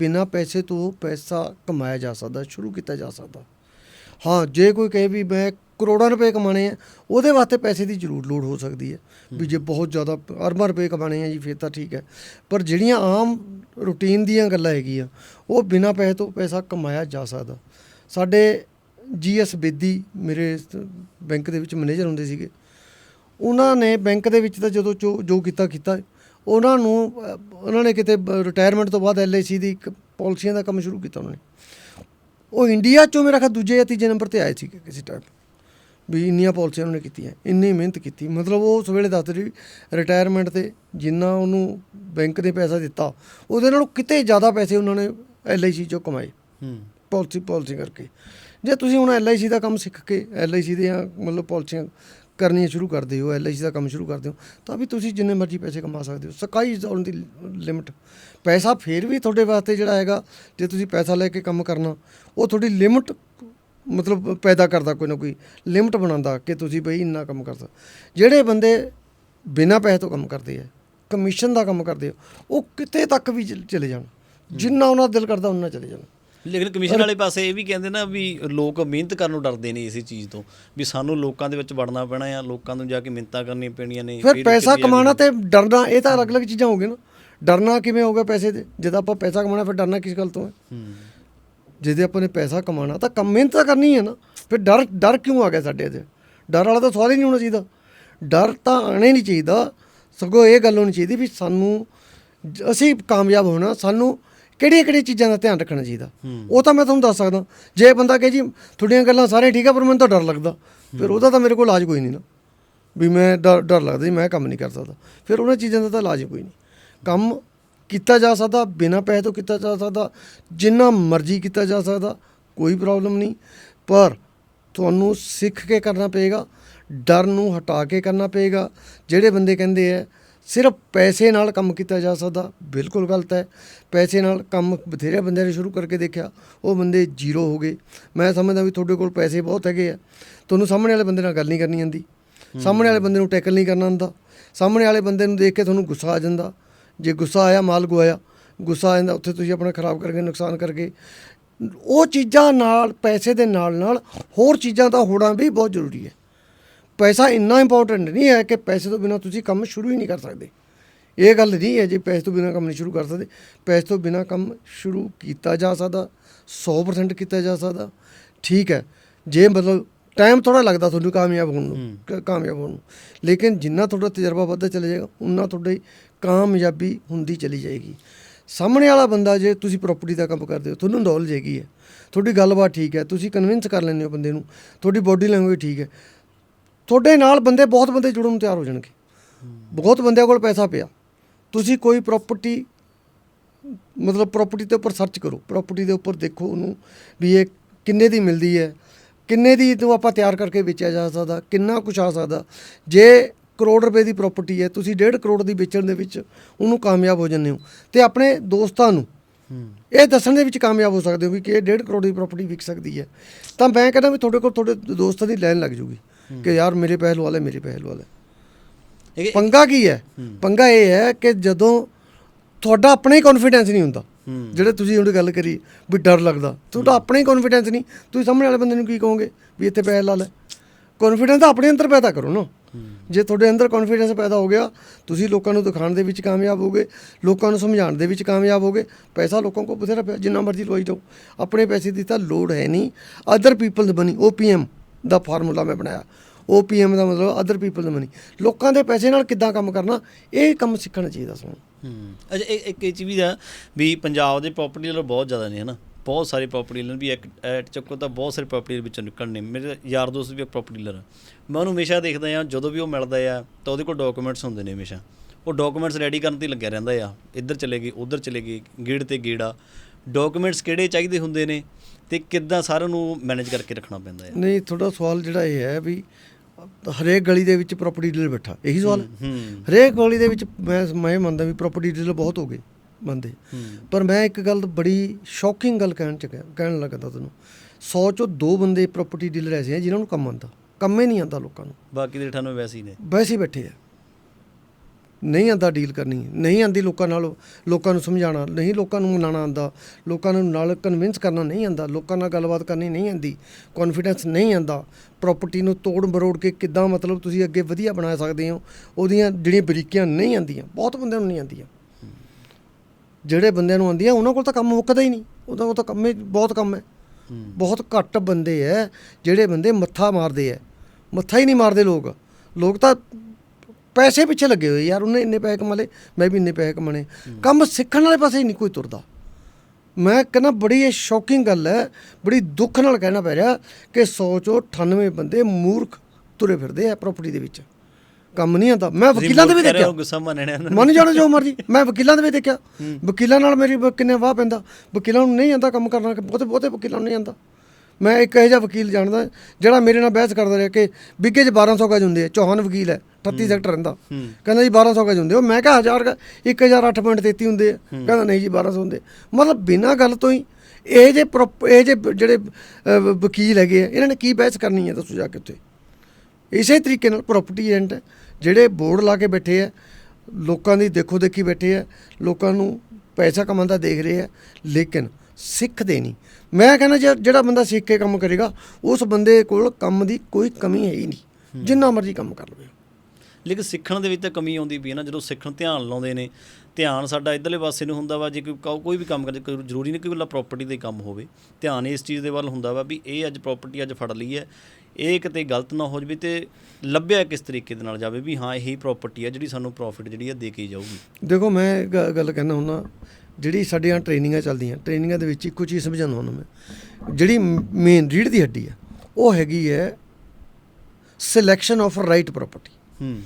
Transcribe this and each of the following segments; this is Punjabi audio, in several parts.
ਬਿਨਾਂ ਪੈਸੇ ਤੋਂ ਪੈਸਾ ਕਮਾਇਆ ਜਾ ਸਕਦਾ, ਸ਼ੁਰੂ ਕੀਤਾ ਜਾ ਸਕਦਾ। ਹਾਂ, ਜੇ ਕੋਈ ਕਹੇ ਵੀ ਮੈਂ ਕਰੋੜਾਂ ਰੁਪਏ ਕਮਾਣੇ ਆ, ਉਹਦੇ ਵਾਸਤੇ ਪੈਸੇ ਦੀ ਜ਼ਰੂਰ ਲੋੜ ਹੋ ਸਕਦੀ ਹੈ। ਵੀ ਜੇ ਬਹੁਤ ਜ਼ਿਆਦਾ ਅਰਬਾਂ ਰੁਪਏ ਕਮਾਣੇ ਆ ਜੀ, ਫਿਰ ਤਾਂ ਠੀਕ ਹੈ। ਪਰ ਜਿਹੜੀਆਂ ਆਮ ਰੂਟੀਨ ਦੀਆਂ ਗੱਲਾਂ ਹੈਗੀਆਂ, ਉਹ ਬਿਨਾਂ ਪੈਸੇ ਤੋਂ ਪੈਸਾ ਕਮਾਇਆ ਜਾ ਸਕਦਾ। ਸਾਡੇ ਜੀਐਸ ਬੇਦੀ ਮੇਰੇ ਬੈਂਕ ਦੇ ਵਿੱਚ ਮੈਨੇਜਰ ਹੁੰਦੇ ਸੀਗੇ। ਉਹਨਾਂ ਨੇ ਬੈਂਕ ਦੇ ਵਿੱਚ ਤਾਂ ਜਦੋਂ ਜੋ ਜੋ ਕੀਤਾ ਕੀਤਾ। ਉਹਨਾਂ ਨੂੰ ਉਹਨਾਂ ਨੇ ਕਿਤੇ ਰਿਟਾਇਰਮੈਂਟ ਤੋਂ ਬਾਅਦ ਐਲਆਈਸੀ ਦੀ ਪਾਲਿਸੀਆਂ ਦਾ ਕੰਮ ਸ਼ੁਰੂ ਕੀਤਾ ਉਹਨਾਂ ਨੇ। ਉਹ ਇੰਡੀਆ ਚੋਂ ਮੇਰਾ ਖਿਆਲ ਦੂਜੇ ਜਾਂ ਤੀਜੇ ਨੰਬਰ ਤੇ ਆਏ ਸੀ ਕਿਸੇ ਟਾਈਮ ਵੀ ਇੰਨੀਆਂ ਪਾਲਿਸੀਆਂ ਉਹਨਾਂ ਨੇ ਕੀਤੀਆਂ ਇੰਨੀ ਮਿਹਨਤ ਕੀਤੀ। ਮਤਲਬ ਉਹ ਉਸ ਵੇਲੇ ਦੱਸਦੇ ਸੀ ਰਿਟਾਇਰਮੈਂਟ ਤੇ ਜਿੰਨਾ ਉਹਨੂੰ ਬੈਂਕ ਨੇ ਪੈਸਾ ਦਿੱਤਾ ਉਹਦੇ ਨਾਲੋਂ ਕਿਤੇ ਜ਼ਿਆਦਾ ਪੈਸੇ ਉਹਨਾਂ ਨੇ ਐਲਆਈਸੀ ਚੋਂ ਕਮਾਏ। ਹੂੰ। ਪਾਲਿਸੀ ਪਾਲਿਸੀ ਕਰਕੇ। ਜੇ ਤੁਸੀਂ ਹੁਣ ਐਲਆਈਸੀ ਦਾ ਕੰਮ ਸਿੱਖ ਕੇ ਐਲਆਈਸੀ ਦੀਆਂ ਮਤਲਬ ਪਾਲਿਸੀਆਂ ਕਰਨੀਆਂ ਸ਼ੁਰੂ ਕਰਦੇ ਹੋ ਐਲਆਈਸੀ ਦਾ ਕੰਮ ਸ਼ੁਰੂ ਕਰਦੇ ਹੋ ਤਾਂ ਵੀ ਤੁਸੀਂ ਜਿੰਨੇ ਮਰਜ਼ੀ ਪੈਸੇ ਕਮਾ ਸਕਦੇ ਹੋ। Sky is on the limit ਪੈਸਾ ਫੇਰ ਵੀ ਤੁਹਾਡੇ ਵਾਸਤੇ ਜਿਹੜਾ ਹੈਗਾ, ਜੇ ਤੁਸੀਂ ਪੈਸਾ ਲੈ ਕੇ ਕੰਮ ਕਰਨਾ, ਉਹ ਤੁਹਾਡੀ ਲਿਮਿਟ ਮਤਲਬ ਪੈਦਾ ਕਰਦਾ ਕੋਈ ਨਾ ਕੋਈ ਲਿਮਟ ਬਣਾਉਂਦਾ ਕਿ ਤੁਸੀਂ ਬਈ ਇੰਨਾ ਕੰਮ ਕਰ ਸਕਦੇ ਜਿਹੜੇ ਬੰਦੇ ਬਿਨਾਂ ਪੈਸੇ ਤੋਂ ਕੰਮ ਕਰਦੇ ਆ ਕਮਿਸ਼ਨ ਦਾ ਕੰਮ ਕਰਦੇ ਆ, ਉਹ ਕਿਤੇ ਤੱਕ ਵੀ ਚਲ- ਚਲੇ ਜਾਣ। ਜਿੰਨਾ ਉਹਨਾਂ ਦਾ ਦਿਲ ਕਰਦਾ ਉਹਨਾਂ ਚਲੇ ਜਾਣ। ਲੇਕਿਨ ਕਮਿਸ਼ਨ ਵਾਲੇ ਪਾਸੇ ਇਹ ਵੀ ਕਹਿੰਦੇ ਨਾ ਵੀ ਲੋਕ ਮਿਹਨਤ ਕਰਨ ਨੂੰ ਡਰਦੇ ਨੇ ਇਸੇ ਚੀਜ਼ ਤੋਂ ਵੀ ਸਾਨੂੰ ਲੋਕਾਂ ਦੇ ਵਿੱਚ ਵੜਨਾ ਪੈਣਾ ਆ ਲੋਕਾਂ ਨੂੰ ਜਾ ਕੇ ਮਿਹਨਤਾਂ ਕਰਨੀਆਂ ਪੈਣੀਆਂ ਨੇ ਫਿਰ ਪੈਸਾ ਕਮਾਉਣਾ ਤੇ ਡਰਨਾ ਇਹ ਤਾਂ ਅਲੱਗ-ਅਲੱਗ ਚੀਜ਼ਾਂ ਹੋ ਗਈਆਂ ਨਾ। ਡਰਨਾ ਕਿਵੇਂ ਹੋਗਾ ਪੈਸੇ ਦੇ ਜਦੋਂ ਆਪਾਂ ਪੈਸਾ ਕਮਾਉਣਾ ਫਿਰ ਡਰਨਾ ਕਿਸ ਗੱਲ ਤੋਂ ਹੈ? ਜਿਹਦੇ ਆਪਾਂ ਨੇ ਪੈਸਾ ਕਮਾਉਣਾ ਤਾਂ ਕੰਮ ਮਿਹਨਤ ਤਾਂ ਕਰਨੀ ਹੈ ਨਾ। ਫਿਰ ਡਰ ਡਰ ਕਿਉਂ ਆ ਗਿਆ ਸਾਡੇ 'ਚ ਡਰ ਵਾਲਾ ਤਾਂ ਸਵਾਲ ਹੀ ਨਹੀਂ ਹੋਣਾ ਚਾਹੀਦਾ। ਡਰ ਤਾਂ ਆਣਾ ਹੀ ਨਹੀਂ ਚਾਹੀਦਾ। ਸਗੋਂ ਇਹ ਗੱਲ ਹੋਣੀ ਚਾਹੀਦੀ ਵੀ ਸਾਨੂੰ ਅਸੀਂ ਕਾਮਯਾਬ ਹੋਣਾ ਸਾਨੂੰ ਕਿਹੜੀਆਂ ਕਿਹੜੀਆਂ ਚੀਜ਼ਾਂ ਦਾ ਧਿਆਨ ਰੱਖਣਾ ਚਾਹੀਦਾ? ਉਹ ਤਾਂ ਮੈਂ ਤੁਹਾਨੂੰ ਦੱਸ ਸਕਦਾ। ਜੇ ਬੰਦਾ ਕਹੇ ਜੀ ਤੁਹਾਡੀਆਂ ਗੱਲਾਂ ਸਾਰੇ ਠੀਕ ਆ ਪਰ ਮੈਨੂੰ ਤਾਂ ਡਰ ਲੱਗਦਾ। ਫਿਰ ਉਹਦਾ ਤਾਂ ਮੇਰੇ ਕੋਲ ਇਲਾਜ ਕੋਈ ਨਹੀਂ ਨਾ। ਵੀ ਮੈਂ ਡਰ ਡਰ ਲੱਗਦਾ ਜੀ ਮੈਂ ਕੰਮ ਨਹੀਂ ਕਰ ਸਕਦਾ। ਫਿਰ ਉਹਨਾਂ ਚੀਜ਼ਾਂ ਦਾ ਤਾਂ ਇਲਾਜ ਕੋਈ ਨਹੀਂ। ਕੰਮ ਕੀਤਾ ਜਾ ਸਕਦਾ ਬਿਨਾਂ ਪੈਸੇ ਤੋਂ ਕੀਤਾ ਜਾ ਸਕਦਾ ਜਿੰਨਾ ਮਰਜ਼ੀ ਕੀਤਾ ਜਾ ਸਕਦਾ ਕੋਈ ਪ੍ਰੋਬਲਮ ਨਹੀਂ। ਪਰ ਤੁਹਾਨੂੰ ਸਿੱਖ ਕੇ ਕਰਨਾ ਪਏਗਾ ਡਰ ਨੂੰ ਹਟਾ ਕੇ ਕਰਨਾ ਪਏਗਾ। ਜਿਹੜੇ ਬੰਦੇ ਕਹਿੰਦੇ ਆ ਸਿਰਫ ਪੈਸੇ ਨਾਲ ਕੰਮ ਕੀਤਾ ਜਾ ਸਕਦਾ ਬਿਲਕੁਲ ਗਲਤ ਹੈ। ਪੈਸੇ ਨਾਲ ਕੰਮ ਬਥੇਰੇ ਬੰਦਿਆਂ ਨੇ ਸ਼ੁਰੂ ਕਰਕੇ ਦੇਖਿਆ ਉਹ ਬੰਦੇ ਜ਼ੀਰੋ ਹੋ ਗਏ। ਮੈਂ ਸਮਝਦਾ ਵੀ ਤੁਹਾਡੇ ਕੋਲ ਪੈਸੇ ਬਹੁਤ ਹੈਗੇ ਆ। ਤੁਹਾਨੂੰ ਸਾਹਮਣੇ ਵਾਲੇ ਬੰਦੇ ਨਾਲ ਗੱਲ ਨਹੀਂ ਕਰਨੀ ਆਉਂਦੀ। ਸਾਹਮਣੇ ਵਾਲੇ ਬੰਦੇ ਨੂੰ ਟੈਕਲ ਨਹੀਂ ਕਰਨਾ ਆਉਂਦਾ। ਸਾਹਮਣੇ ਵਾਲੇ ਬੰਦੇ ਨੂੰ ਦੇਖ ਕੇ ਤੁਹਾਨੂੰ ਗੁੱਸਾ ਆ ਜਾਂਦਾ। ਜੇ ਗੁੱਸਾ ਆਇਆ ਮਾਲ ਗਵਾਇਆ। ਗੁੱਸਾ ਆ ਜਾਂਦਾ ਉੱਥੇ ਤੁਸੀਂ ਆਪਣਾ ਖਰਾਬ ਕਰਕੇ ਨੁਕਸਾਨ ਕਰਕੇ। ਉਹ ਚੀਜ਼ਾਂ ਨਾਲ ਪੈਸੇ ਦੇ ਨਾਲ ਨਾਲ ਹੋਰ ਚੀਜ਼ਾਂ ਦਾ ਹੋਣਾ ਵੀ ਬਹੁਤ ਜ਼ਰੂਰੀ ਹੈ। ਪੈਸਾ ਇੰਨਾ ਇੰਪੋਰਟੈਂਟ ਨਹੀਂ ਹੈ ਕਿ ਪੈਸੇ ਤੋਂ ਬਿਨਾ ਤੁਸੀਂ ਕੰਮ ਸ਼ੁਰੂ ਹੀ ਨਹੀਂ ਕਰ ਸਕਦੇ। ਇਹ ਗੱਲ ਨਹੀਂ ਹੈ ਜੀ ਪੈਸੇ ਤੋਂ ਬਿਨਾ ਕੰਮ ਨਹੀਂ ਸ਼ੁਰੂ ਕਰ ਸਕਦੇ। ਪੈਸੇ ਤੋਂ ਬਿਨਾ ਕੰਮ ਸ਼ੁਰੂ ਕੀਤਾ ਜਾ ਸਕਦਾ 100% ਕੀਤਾ ਜਾ ਸਕਦਾ। ਠੀਕ ਹੈ ਜੇ ਮਤਲਬ ਟਾਈਮ ਥੋੜਾ ਲੱਗਦਾ ਤੁਹਾਨੂੰ ਕਾਮਯਾਬ ਹੋਣ ਨੂੰ ਕਾਮਯਾਬ ਹੋਣ ਨੂੰ। ਲੇਕਿਨ ਜਿੰਨਾ ਤੁਹਾਡਾ ਤਜਰਬਾ ਵੱਧਦਾ ਚਲੇ ਜਾਏਗਾ ਉਨਾ ਤੁਹਾਡੀ ਕਾਮਯਾਬੀ ਹੁੰਦੀ ਚਲੀ ਜਾਏਗੀ। ਸਾਹਮਣੇ ਵਾਲਾ ਬੰਦਾ ਜੇ ਤੁਸੀਂ ਪ੍ਰਾਪਰਟੀ ਦਾ ਕੰਮ ਕਰਦੇ ਹੋ ਤੁਹਾਨੂੰ ਨੌਲੇਜ ਹੈਗੀ ਹੈ। ਤੁਹਾਡੀ ਗੱਲਬਾਤ ਠੀਕ ਹੈ ਤੁਸੀਂ ਕਨਵਿੰਸ ਕਰ ਲੈਂਦੇ ਹੋ ਬੰਦੇ ਨੂੰ ਤੁਹਾਡੀ ਬੋਡੀ ਲੈਂਗੁਏਜ ਠੀਕ ਹੈ। ਤੁਹਾਡੇ ਨਾਲ ਬੰਦੇ ਬਹੁਤ ਬੰਦੇ ਜੁੜਨ ਨੂੰ ਤਿਆਰ ਹੋ ਜਾਣਗੇ। ਬਹੁਤ ਬੰਦਿਆਂ ਕੋਲ ਪੈਸਾ ਪਿਆ। ਤੁਸੀਂ ਕੋਈ ਪ੍ਰਾਪਰਟੀ ਮਤਲਬ ਪ੍ਰਾਪਰਟੀ ਦੇ ਉੱਪਰ ਸਰਚ ਕਰੋ। ਪ੍ਰਾਪਰਟੀ ਦੇ ਉੱਪਰ ਦੇਖੋ ਉਹਨੂੰ ਵੀ ਇਹ ਕਿੰਨੇ ਦੀ ਮਿਲਦੀ ਹੈ। ਕਿੰਨੇ ਦੀ ਤੋਂ ਆਪਾਂ ਤਿਆਰ ਕਰਕੇ ਵੇਚਿਆ ਜਾ ਸਕਦਾ, ਕਿੰਨਾ ਕੁਛ ਆ ਸਕਦਾ। ਜੇ ਕਰੋੜ ਰੁਪਏ ਦੀ ਪ੍ਰਾਪਰਟੀ ਹੈ, ਤੁਸੀਂ 1.5 ਕਰੋੜ ਦੀ ਵੇਚਣ ਦੇ ਵਿੱਚ ਉਹਨੂੰ ਕਾਮਯਾਬ ਹੋ ਜਾਂਦੇ ਹੋ। ਤੇ ਆਪਣੇ ਦੋਸਤਾਂ ਨੂੰ ਇਹ ਦੱਸਣ ਦੇ ਵਿੱਚ ਕਾਮਯਾਬ ਹੋ ਸਕਦੇ ਹੋ ਵੀ ਕਿ ਇਹ 1.5 ਕਰੋੜ ਦੀ ਪ੍ਰਾਪਰਟੀ ਵਿਕ ਸਕਦੀ ਹੈ। ਤਾਂ ਮੈਂ ਕਹਿੰਦਾ ਵੀ ਤੁਹਾਡੇ ਕੋਲ, ਤੁਹਾਡੇ ਦੋਸਤਾਂ ਦੀ ਲਾਈਨ ਲੱਗ ਜੂਗੀ। ਕਿ ਯਾਰ ਮੇਰੇ ਪੈਸੇ ਲਵਾ ਲੈ ਮੇਰੇ ਪੈਸੇ ਲਵਾ ਲੈ ਇਹ ਪੰਗਾ ਕੀ ਹੈ? ਪੰਗਾ ਇਹ ਹੈ ਕਿ ਜਦੋਂ ਤੁਹਾਡਾ ਆਪਣਾ ਹੀ ਕੌਨਫੀਡੈਂਸ ਨਹੀਂ ਹੁੰਦਾ ਜਿਹੜੇ ਤੁਸੀਂ ਉਹਦੀ ਗੱਲ ਕਰੀ ਵੀ ਡਰ ਲੱਗਦਾ ਤੁਹਾਡਾ ਆਪਣਾ ਹੀ ਕੌਨਫੀਡੈਂਸ ਨਹੀਂ। ਤੁਸੀਂ ਸਾਹਮਣੇ ਵਾਲੇ ਬੰਦੇ ਨੂੰ ਕੀ ਕਹੋਗੇ? ਵੀ ਇੱਥੇ ਪੈਸੇ ਲਾ ਲੈ ਕੌਨਫੀਡੈਂਸ ਤਾਂ ਆਪਣੇ ਅੰਦਰ ਪੈਦਾ ਕਰੋ ਨਾ। ਜੇ ਤੁਹਾਡੇ ਅੰਦਰ ਕੌਨਫੀਡੈਂਸ ਪੈਦਾ ਹੋ ਗਿਆ ਤੁਸੀਂ ਲੋਕਾਂ ਨੂੰ ਦਿਖਾਉਣ ਦੇ ਵਿੱਚ ਕਾਮਯਾਬ ਹੋਗੇ ਲੋਕਾਂ ਨੂੰ ਸਮਝਾਉਣ ਦੇ ਵਿੱਚ ਕਾਮਯਾਬ ਹੋਗੇ ਪੈਸਾ ਲੋਕਾਂ ਕੋਲ ਬਥੇਰਾ ਪਿਆ ਜਿੰਨਾ ਮਰਜ਼ੀ ਲਵਾਈ ਜਾਓ। ਆਪਣੇ ਪੈਸੇ ਦੀ ਤਾਂ ਲੋੜ ਹੈ ਨਹੀਂ। ਅਦਰ ਪੀਪਲ ਦੀ ਮਨੀ ਓਪੀਐਮ ਦਾ ਫਾਰਮੂਲਾ ਮੈਂ ਬਣਾਇਆ। ਓਪੀਐਮ ਦਾ ਮਤਲਬ ਅਦਰ ਪੀਪਲ ਦੀ ਮਨੀ। ਲੋਕਾਂ ਦੇ ਪੈਸੇ ਨਾਲ ਕਿੱਦਾਂ ਕੰਮ ਕਰਨਾ, ਇਹ ਕੰਮ ਸਿੱਖਣਾ ਚਾਹੀਦਾ ਸਾਨੂੰ। ਹੂੰ। ਅੱਛਾ ਇੱਕ ਇੱਕ ਇਹ ਚੀਜ਼ ਆ ਵੀ ਪੰਜਾਬ ਦੇ ਪ੍ਰਾਪਰਟੀ ਡੀਲਰ ਬਹੁਤ ਜ਼ਿਆਦਾ ਨੇ, ਹਨਾ? ਬਹੁਤ ਸਾਰੇ ਪ੍ਰਾਪਰਟੀ ਡੀਲਰ ਵੀ ਇੱਕ ਐਟ ਚੱਕੋ ਤਾਂ ਬਹੁਤ ਸਾਰੇ ਪ੍ਰਾਪਰਟੀ ਵਿੱਚੋਂ ਨਿਕਲਣੇ ਮੇਰੇ ਯਾਰ ਦੋਸਤ ਵੀ ਇੱਕ ਪ੍ਰਾਪਰਟੀ ਡੀਲਰ ਆ ਮੈਂ ਉਹਨੂੰ ਹਮੇਸ਼ਾ ਦੇਖਦਾ ਆ ਜਦੋਂ ਵੀ ਉਹ ਮਿਲਦਾ ਆ, ਤਾਂ ਉਹਦੇ ਕੋਲ ਡਾਕੂਮੈਂਟਸ ਹੁੰਦੇ ਨੇ ਹਮੇਸ਼ਾ। ਉਹ ਡਾਕੂਮੈਂਟਸ ਰੈਡੀ ਕਰਨ ਤੇ ਲੱਗਿਆ ਰਹਿੰਦਾ ਆ। ਇੱਧਰ ਚਲੇ ਗਏ, ਉੱਧਰ ਚਲੇ ਗਏ ਗੇੜ ਤੇ ਗੇੜਾ। ਡਾਕੂਮੈਂਟਸ ਕਿਹੜੇ ਚਾਹੀਦੇ ਹੁੰਦੇ ਨੇ? ਤੇ ਕਿੱਦਾਂ ਸਾਰਿਆਂ ਨੂੰ ਮੈਨੇਜ ਕਰਕੇ ਰੱਖਣਾ ਪੈਂਦਾ ਆ ਨਹੀਂ ਤੁਹਾਡਾ ਸਵਾਲ ਜਿਹੜਾ ਇਹ ਹੈ ਵੀ ਹਰੇਕ ਗਲੀ ਦੇ ਵਿੱਚ ਪ੍ਰਾਪਰਟੀ ਡੀਲਰ ਬੈਠਾ ਇਹੀ ਸਵਾਲ ਹੈ। ਹੂੰ ਹਰੇਕ ਗਲੀ ਦੇ ਵਿੱਚ ਮੈਂ ਮੈਂ ਮੰਨਦਾ ਵੀ ਪ੍ਰਾਪਰਟੀ ਡੀਲਰ ਬਹੁਤ ਹੋ ਗਏ ਬੰਦੇ। ਹੂੰ। ਪਰ ਮੈਂ ਇੱਕ ਗੱਲ ਬੜੀ ਸ਼ੌਕਿੰਗ ਗੱਲ ਕਹਿਣ ਚ ਕਹਿਣ ਲੱਗਾ ਤੁਹਾਨੂੰ 100 ਚੋਂ ਦੋ ਬੰਦੇ ਪ੍ਰਾਪਰਟੀ ਡੀਲਰ ਐਸੇ ਆ ਜਿਨ੍ਹਾਂ ਨੂੰ ਕੰਮ ਆਉਂਦਾ ਕੰਮ ਹੀ ਨਹੀਂ ਆਉਂਦਾ ਲੋਕਾਂ ਨੂੰ। ਬਾਕੀ ਦੇ 98 ਵੈਸੇ ਹੀ ਨੇ। ਵੈਸੇ ਹੀ ਬੈਠੇ ਆ। ਨਹੀਂ ਆਂਦਾ ਡੀਲ ਕਰਨੀ, ਨਹੀਂ ਆਂਦੀ ਲੋਕਾਂ ਨਾਲ, ਲੋਕਾਂ ਨੂੰ ਸਮਝਾਉਣਾ, ਨਹੀਂ ਲੋਕਾਂ ਨੂੰ ਮਨਾਉਣਾ ਆਂਦਾ, ਲੋਕਾਂ ਨੂੰ ਨਾਲ ਕਨਵਿੰਸ ਕਰਨਾ ਨਹੀਂ ਆਂਦਾ, ਲੋਕਾਂ ਨਾਲ ਗੱਲਬਾਤ ਕਰਨੀ ਨਹੀਂ ਆਂਦੀ ਕੌਨਫੀਡੈਂਸ ਨਹੀਂ ਆਂਦਾ ਪ੍ਰਾਪਰਟੀ ਨੂੰ ਤੋੜ ਮਰੋੜ ਕੇ ਕਿੱਦਾਂ ਮਤਲਬ ਤੁਸੀਂ ਅੱਗੇ ਵਧੀਆ ਬਣਾ ਸਕਦੇ ਹੋ, ਉਹਦੀਆਂ ਜਿਹੜੀਆਂ ਬਰੀਕੀਆਂ ਨਹੀਂ ਆਂਦੀਆਂ, ਬਹੁਤ ਬੰਦਿਆਂ ਨੂੰ ਨਹੀਂ ਆਂਦੀਆਂ। ਜਿਹੜੇ ਬੰਦਿਆਂ ਨੂੰ ਆਂਦੀਆਂ, ਉਹਨਾਂ ਕੋਲ ਤਾਂ ਕੰਮ ਮੁੱਕਦਾ ਹੀ ਨਹੀਂ, ਉਹਨਾਂ ਕੋਲ ਤਾਂ ਕੰਮ ਹੀ ਬਹੁਤ ਕੰਮ ਹੈ। ਬਹੁਤ ਘੱਟ ਬੰਦੇ ਐ ਜਿਹੜੇ ਬੰਦੇ ਮੱਥਾ ਮਾਰਦੇ ਐ ਮੱਥਾ ਹੀ ਨਹੀਂ ਮਾਰਦੇ ਲੋਕ ਲੋਕ ਤਾਂ ਪੈਸੇ ਪਿੱਛੇ ਲੱਗੇ ਹੋਏ ਯਾਰ ਉਹਨੇ ਇੰਨੇ ਪੈਸੇ ਕਮਾ ਲਏ ਮੈਂ ਵੀ ਇੰਨੇ ਪੈਸੇ ਕਮਾਣੇ ਕੰਮ ਸਿੱਖਣ ਵਾਲੇ ਪਾਸੇ ਹੀ ਨਹੀਂ ਕੋਈ ਤੁਰਦਾ। ਮੈਂ ਕਹਿੰਦਾ ਬੜੀ ਇਹ ਸ਼ੌਕਿੰਗ ਗੱਲ ਹੈ ਬੜੀ ਦੁੱਖ ਨਾਲ ਕਹਿਣਾ ਪੈ ਰਿਹਾ ਕਿ 100 ਚੋਂ 98 ਬੰਦੇ ਮੂਰਖ ਤੁਰੇ ਫਿਰਦੇ ਆ ਪ੍ਰਾਪਰਟੀ ਦੇ ਵਿੱਚ। ਕੰਮ ਨਹੀਂ ਆਉਂਦਾ। ਮੈਂ ਵਕੀਲਾਂ ਦੇ ਵੀ ਦੇਖਿਆ। ਗੁੱਸਾ ਮੰਨਣਾ ਮੰਨ ਜਾਣਾ ਜੋ ਮਰਜ਼ੀ। ਮੈਂ ਵਕੀਲਾਂ ਦੇ ਵੀ ਦੇਖਿਆ। ਵਕੀਲਾਂ ਨਾਲ ਮੇਰੀ ਕਿੰਨੇ ਵਾਹ ਪੈਂਦਾ। ਵਕੀਲਾਂ ਨੂੰ ਨਹੀਂ ਆਂਦਾ ਕੰਮ ਕਰਨਾ ਬਹੁਤੇ ਬਹੁਤੇ ਵਕੀਲਾਂ ਨੂੰ ਨਹੀਂ ਆਂਦਾ ਮੈਂ ਇੱਕ ਇਹੋ ਜਿਹਾ ਵਕੀਲ ਜਾਣਦਾ ਜਿਹੜਾ ਮੇਰੇ ਨਾਲ ਬਹਿਸ ਕਰਦਾ ਰਿਹਾ ਕਿ ਬਿੱਗੇ 'ਚ 1200 ਗਜ ਹੁੰਦੇ ਆ ਚੌਹਾਨ ਵਕੀਲ ਹੈ। 38 ਸੈਕਟਰ ਰਹਿੰਦਾ। ਕਹਿੰਦਾ ਜੀ 1200 ਗਜ ਹੁੰਦੇ ਆ। ਮੈਂ ਕਿਹਾ 1000 ਗ 1008.33 ਹੁੰਦੇ ਆ। ਕਹਿੰਦਾ ਨਹੀਂ ਜੀ 1200 ਹੁੰਦੇ ਮਤਲਬ ਬਿਨਾਂ ਗੱਲ ਤੋਂ ਹੀ ਇਹ ਜੇ ਇਹ ਜੇ ਜਿਹੜੇ ਵਕੀਲ ਹੈਗੇ ਆ ਇਹਨਾਂ ਨੇ ਕੀ ਬਹਿਸ ਕਰਨੀ ਹੈ ਦੱਸੋ ਜਾ ਕੇ ਉੱਥੇ। ਇਸੇ ਤਰੀਕੇ ਨਾਲ ਪ੍ਰਾਪਰਟੀ ਏਜੰਟ ਜਿਹੜੇ ਬੋਰਡ ਲਾ ਕੇ ਬੈਠੇ ਆ ਲੋਕਾਂ ਦੀ ਦੇਖੋ ਦੇਖੀ ਬੈਠੇ ਆ ਲੋਕਾਂ ਨੂੰ ਪੈਸਾ ਕਮਾਉਂਦਾ ਦੇਖ ਰਹੇ ਆ ਲੇਕਿਨ ਸਿੱਖਦੇ ਨਹੀਂ। ਮੈਂ ਕਹਿੰਦਾ ਜੇ ਜਿਹੜਾ ਬੰਦਾ ਸਿੱਖ ਕੇ ਕੰਮ ਕਰੇਗਾ ਉਸ ਬੰਦੇ ਕੋਲ ਕੰਮ ਦੀ ਕੋਈ ਕਮੀ ਹੈ ਹੀ ਨਹੀਂ। ਜਿੰਨਾ ਮਰਜ਼ੀ ਕੰਮ ਕਰ ਲਵੇ। ਲੇਕਿਨ ਸਿੱਖਣ ਦੇ ਵਿੱਚ ਤਾਂ ਕਮੀ ਆਉਂਦੀ ਵੀ ਹੈ ਨਾ ਜਦੋਂ ਸਿੱਖਣ ਧਿਆਨ ਲਾਉਂਦੇ ਨੇ ਧਿਆਨ ਸਾਡਾ ਇਧਰਲੇ ਪਾਸੇ ਨੂੰ ਹੁੰਦਾ ਵਾ ਜੇ ਕੋਈ ਕੋਈ ਵੀ ਕੰਮ ਕਰਦੇ ਕੋਈ ਜ਼ਰੂਰੀ ਨਹੀਂ ਕਿ ਇਕੱਲਾ ਪ੍ਰਾਪਰਟੀ ਦੇ ਕੰਮ ਹੋਵੇ। ਧਿਆਨ ਇਸ ਚੀਜ਼ ਦੇ ਵੱਲ ਹੁੰਦਾ ਵਾ ਵੀ ਇਹ ਅੱਜ ਪ੍ਰਾਪਰਟੀ ਅੱਜ ਫੜ ਲਈ ਹੈ ਇਹ ਕਿਤੇ ਗਲਤ ਨਾ ਹੋ ਜਵੇ ਤੇ ਲੱਭਿਆ ਕਿਸ ਤਰੀਕੇ ਦੇ ਨਾਲ ਜਾਵੇ ਵੀ ਹਾਂ ਇਹੀ ਪ੍ਰਾਪਰਟੀ ਹੈ ਜਿਹੜੀ ਸਾਨੂੰ ਪ੍ਰੋਫਿਟ ਜਿਹੜੀ ਹੈ ਦੇ ਕੇ ਜਾਊਗੀ। ਦੇਖੋ ਮੈਂ ਗੱਲ ਕਹਿਣਾ ਹੁੰਦਾ ਜਿਹੜੀ ਸਾਡੀਆਂ ਟ੍ਰੇਨਿੰਗਾਂ ਚੱਲਦੀਆਂ ਟ੍ਰੇਨਿੰਗਾਂ ਦੇ ਵਿੱਚ ਇੱਕੋ ਚੀਜ਼ ਸਮਝਾਉਂਦਾ ਹੁੰਦਾ ਮੈਂ ਜਿਹੜੀ ਮੇਨ ਰੀੜ ਦੀ ਹੱਡੀ ਹੈ ਉਹ ਹੈਗੀ ਹੈ ਸਿਲੈਕਸ਼ਨ ਆਫ ਰਾਈਟ ਪ੍ਰਾਪਰਟੀ ਹੂੰ।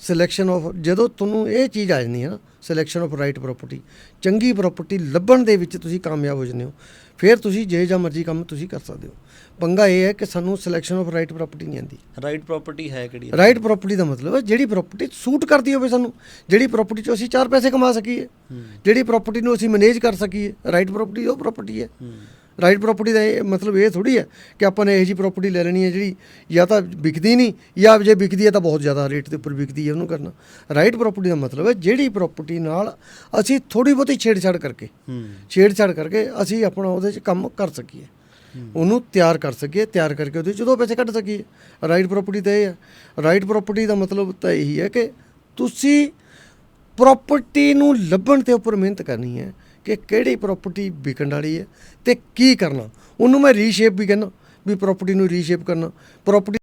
ਸਿਲੈਕਸ਼ਨ ਆਫ ਜਦੋਂ ਤੁਹਾਨੂੰ ਇਹ ਚੀਜ਼ ਆ ਜਾਂਦੀ ਹੈ ਨਾ ਸਿਲੈਕਸ਼ਨ ਆਫ ਰਾਈਟ ਪ੍ਰਾਪਰਟੀ ਚੰਗੀ ਪ੍ਰਾਪਰਟੀ ਲੱਭਣ ਦੇ ਵਿੱਚ ਤੁਸੀਂ ਕਾਮਯਾਬ ਹੋ ਜਾਂਦੇ ਹੋ। ਫਿਰ ਤੁਸੀਂ ਜੇ ਜਾਂ ਮਰਜ਼ੀ ਕੰਮ ਤੁਸੀਂ ਕਰ ਸਕਦੇ ਹੋ। ਪੰਗਾ ਇਹ ਹੈ ਕਿ ਸਾਨੂੰ ਸਿਲੈਕਸ਼ਨ ਆਫ ਰਾਈਟ ਪ੍ਰਾਪਰਟੀ ਨਹੀਂ ਆਉਂਦੀ। ਰਾਈਟ ਪ੍ਰਾਪਰਟੀ ਹੈ ਕਿਹੜੀ? ਰਾਈਟ ਪ੍ਰਾਪਰਟੀ ਦਾ ਮਤਲਬ ਹੈ ਜਿਹੜੀ ਪ੍ਰਾਪਰਟੀ ਸੂਟ ਕਰਦੀ ਹੋਵੇ ਸਾਨੂੰ ਜਿਹੜੀ ਪ੍ਰਾਪਰਟੀ 'ਚੋਂ ਅਸੀਂ ਚਾਰ ਪੈਸੇ ਕਮਾ ਸਕੀਏ ਜਿਹੜੀ ਪ੍ਰਾਪਰਟੀ ਨੂੰ ਅਸੀਂ ਮੈਨੇਜ ਕਰ ਸਕੀਏ ਰਾਈਟ ਪ੍ਰਾਪਰਟੀ ਉਹ ਪ੍ਰਾਪਰਟੀ ਹੂੰ। ਰਾਈਟ ਪ੍ਰਾਪਰਟੀ ਦਾ ਇਹ ਮਤਲਬ ਇਹ ਥੋੜੀ ਹੈ ਕਿ ਆਪਾਂ ਨੇ ਇਹੋ ਜਿਹੀ ਪ੍ਰਾਪਰਟੀ ਲੈ ਲੈਣੀ ਹੈ ਜਿਹੜੀ ਜਾਂ ਤਾਂ ਵਿਕਦੀ ਨਹੀਂ ਜਾਂ ਜੇ ਵਿਕਦੀ ਹੈ ਤਾਂ ਬਹੁਤ ਜ਼ਿਆਦਾ ਰੇਟ ਦੇ ਉੱਪਰ ਵਿਕਦੀ ਹੈ ਉਹਨੂੰ ਕਰਨਾ। ਰਾਈਟ ਪ੍ਰਾਪਰਟੀ ਦਾ ਮਤਲਬ ਹੈ ਜਿਹੜੀ ਪ੍ਰਾਪਰਟੀ ਨਾਲ ਅਸੀਂ ਥੋੜੀ ਬਹੁਤੀ ਛੇੜਛਾੜ ਕਰਕੇ ਛੇੜਛਾੜ ਕਰਕੇ ਅਸੀਂ ਆਪਣਾ ਉਹਦੇ 'ਚ ਕੰਮ ਕਰ ਸਕੀਏ। ਉਹਨੂੰ ਤਿਆਰ ਕਰ ਸਕੀਏ ਤਿਆਰ ਕਰਕੇ ਉਹਦੇ ਜਦੋਂ ਪੈਸੇ ਕੱਢ ਸਕੀਏ। ਰਾਈਟ ਪ੍ਰਾਪਰਟੀ ਤਾਂ ਇਹ ਹੈ। ਰਾਈਟ ਪ੍ਰਾਪਰਟੀ ਦਾ ਮਤਲਬ ਤਾਂ ਇਹੀ ਹੈ ਕਿ ਤੁਸੀਂ ਪ੍ਰਾਪਰਟੀ ਨੂੰ ਲੱਭਣ ਤੇ ਉੱਪਰ ਮਿਹਨਤ ਕਰਨੀ ਹੈ। ਕਿ ਕਿਹੜੀ ਪ੍ਰਾਪਰਟੀ ਵਿਕਣ ਵਾਲੀ ਹੈ ਤੇ ਕੀ ਕਰਨਾ। ਉਹਨੂੰ ਮੈਂ ਰੀਸ਼ੇਪ ਵੀ ਕਹਿੰਦਾ, ਵੀ ਪ੍ਰਾਪਰਟੀ ਨੂੰ ਰੀਸ਼ੇਪ ਕਰਨਾ। ਪ੍ਰਾਪਰਟੀ